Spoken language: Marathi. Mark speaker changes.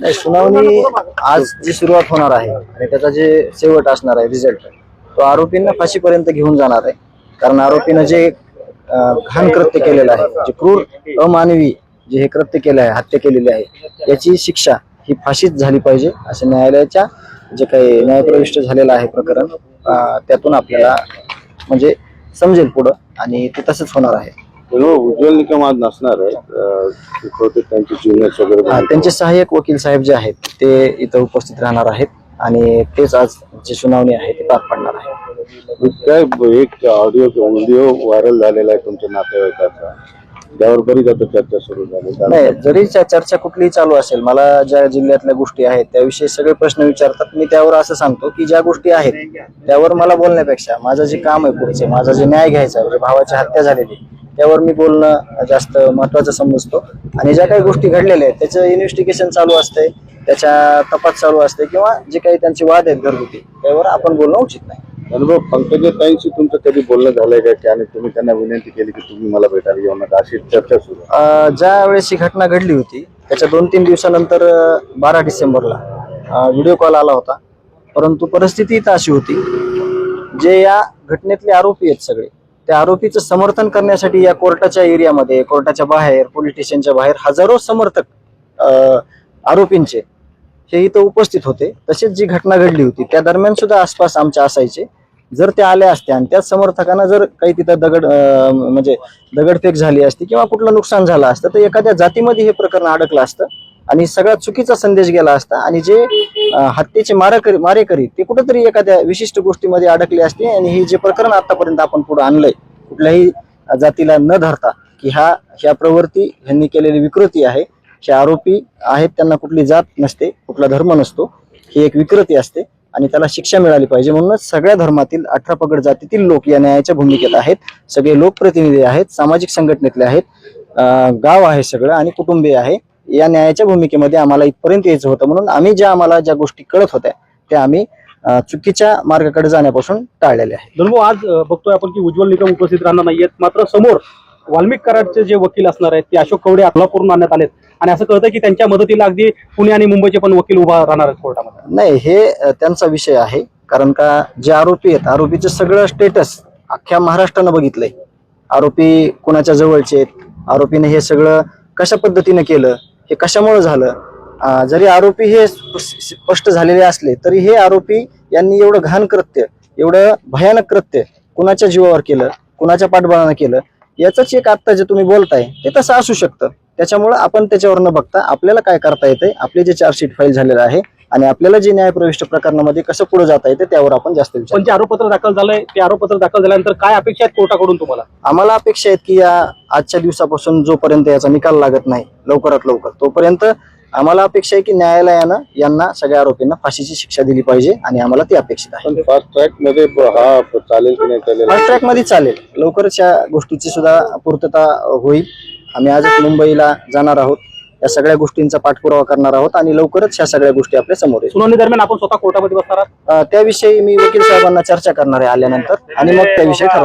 Speaker 1: नाही सुनावणी आज जी सुरुवात होणार आहे आणि त्याचा जे शेवट असणार आहे रिझल्ट तो आरोपींना फाशीपर्यंत घेऊन जाणार आहे. कारण आरोपीनं जे घाण कृत्य केलेलं आहे जे क्रूर अमानवी जे हे कृत्य केलं आहे हत्या केलेली आहे याची शिक्षा ही फाशीच झाली पाहिजे असं न्यायालयाच्या जे काही न्यायप्रविष्ट झालेलं आहे प्रकरण त्यातून आपल्याला म्हणजे समजेल पुढं आणि ते तसंच होणार आहे.
Speaker 2: उज्ज्वल निकम आज नसणार आहे. अं, ते बहुतेक त्यांची ज्युनियर्स वगैरे
Speaker 1: हा, त्यांचे सहाय्यक वकील साहेब जे आहेत ते इथं उपस्थित राहणार आहेत आणि तेच आज जी सुनावणी आहे ती पार पाडणार आहे.
Speaker 2: काय एक ऑडिओ व्हिडिओ व्हायरल झालेला आहे तुमच्या नातेवाईकाचा. त्यावर बरीच आता चर्चा सुरू झाली.
Speaker 1: नाही जरी चर्चा कुठलीही चालू असेल मला ज्या जिल्ह्यातल्या गोष्टी आहेत त्याविषयी सगळे प्रश्न विचारतात. मी त्यावर असं सांगतो की ज्या गोष्टी आहेत त्यावर मला बोलण्यापेक्षा माझं जे काम आहे पुढचे माझा जे न्याय घ्यायचा आहे म्हणजे भावाची हत्या झालेली त्यावर मी बोलणं जास्त महत्वाचं समजतो. आणि ज्या काही गोष्टी घडलेल्या आहेत त्याचं इन्व्हेस्टिगेशन चालू असते त्याच्या तपास चालू असते किंवा जे काही त्यांचे वाद आहेत घरगुती त्यावर आपण बोलणं उचित नाही.
Speaker 2: अनुभव पंकजाताईंशी तुमचं कधी बोलणं झालंय का? की आणि तुम्ही त्यांना विनंती केली की तुम्ही मला भेटायला येऊ नका अशी चर्चा सुरू
Speaker 1: ज्या वेळेस ही घटना घडली होती त्याच्या दोन तीन दिवसानंतर बारा डिसेंबरला व्हिडिओ कॉल आला होता. परंतु परिस्थिती इथं अशी होती जे या घटनेतले आरोपी आहेत सगळे त्या आरोपीचं समर्थन करण्यासाठी या कोर्टाच्या एरियामध्ये कोर्टाच्या बाहेर पोलीस स्टेशनच्या बाहेर हजारो समर्थक आरोपींचे हे इथं उपस्थित होते. तसेच जी घटना घडली होती त्या दरम्यान सुद्धा आसपास आमच्या असायचे. जर ते आले असते आणि त्याच समर्थकांना जर काही तिथं दगड म्हणजे दगडफेक झाली असती किंवा कुठलं नुकसान झालं असतं तर एखाद्या जातीमध्ये हे प्रकरण अडकलं असतं. आणि सगळा चुकीचा संदेश गेला असता आणि जे हत्येचे मारेकरी मारेकरी ते कुठेतरी एखाद्या विशिष्ट गोष्टीमध्ये अडकले असते आणि हे जे प्रकरण आतापर्यंत आपण पुढे आणलंय कुठल्याही जातीला न धरता की हा ह्या प्रवृत्ती ह्यांनी केलेली विकृती आहे हे आरोपी आहेत त्यांना कुठली जात नसते कुठला धर्म नसतो ही एक विकृती असते आणि त्याला शिक्षा मिळाली पाहिजे म्हणूनच सगळ्या धर्मातील अठरा पगड जातीतील लोक या न्यायाच्या भूमिकेत आहेत. सगळे लोकप्रतिनिधी आहेत सामाजिक संघटनेतले आहेत गाव आहे सगळं आणि कुटुंबीय आहे. या न्यायाच्या भूमिकेमध्ये आम्हाला इथपर्यंत यायचं होतं म्हणून आम्ही ज्या आम्हाला ज्या गोष्टी कळत होत्या त्या आम्ही चुकीच्या मार्गाकडे जाण्यापासून टाळलेल्या आहेत
Speaker 3: धनुभाऊ आज बघतोय आपण की उज्ज्वल निकम उपस्थित राहणार नाहीयेत. मात्र समोर वाल्मिक कराडचे जे वकील असणार आहेत ते अशोक कवडे कोल्हापूरून आणण्यात आलेत. आणि असं कळतं की त्यांच्या मदतीला अगदी पुणे आणि मुंबईचे पण वकील उभा राहणार आहेत कोर्टामध्ये.
Speaker 1: नाही हे त्यांचा विषय आहे. कारण का जे आरोपी आहेत आरोपीचं सगळं स्टेटस अख्ख्या महाराष्ट्रानं बघितलंय. आरोपी कुणाच्या जवळचे आहेत? आरोपीने हे सगळं कशा पद्धतीने केलं? हे कशामुळे झालं? जरी आरोपी हे स्पष्ट झालेले असले तरी हे आरोपी यांनी एवढं घाण कृत्य एवढं भयानक कृत्य कुणाच्या जीवावर केलं कुणाच्या पाठबळानं केलं याचंच एक आत्ता जे तुम्ही बोलताय ते तसं असू शकतं. त्याच्यामुळं आपण त्याच्यावर न बघता आपल्याला काय करता येते आपले जे चार्जशीट फाईल झालेलं आहे आणि आपल्याला जे न्यायप्रविष्ट प्रकरणामध्ये कसं पुढे जाता येते त्यावर आपण जास्त विचार
Speaker 3: पण जे आरोपपत्र दाखल झालंय ते आरोपपत्र दाखल झाल्यानंतर काय अपेक्षा आहेत कोर्टाकडून तुम्हाला?
Speaker 1: आम्हाला अपेक्षा आहेत की या आजच्या दिवसापासून जोपर्यंत याचा निकाल लागत नाही लवकरात लवकर तोपर्यंत आम्हाला अपेक्षा आहे की न्यायालयानं यांना सगळ्या आरोपींना फाशीची शिक्षा दिली पाहिजे आणि आम्हाला ती अपेक्षित आहे.
Speaker 2: पण फास्ट ट्रॅकमध्ये हा चालेल की नाही चालेल?
Speaker 1: फास्ट ट्रॅकमध्ये चालेल. लवकरच या गोष्टीची सुद्धा पूर्तता होईल. आम्ही आजच मुंबईला जाणार आहोत. या सगळ्या गोष्टींचा पाठपुरावा करणार आहोत आणि लवकरच ह्या सगळ्या गोष्टी आपल्यासमोर येतील.
Speaker 3: सुनावणी दरम्यान आपण स्वतः कोर्टामध्ये बसणार आहात?
Speaker 1: अं, त्याविषयी मी वकील साहेबांना चर्चा करणार आहे आल्यानंतर आणि मग त्याविषयी ठरवणार.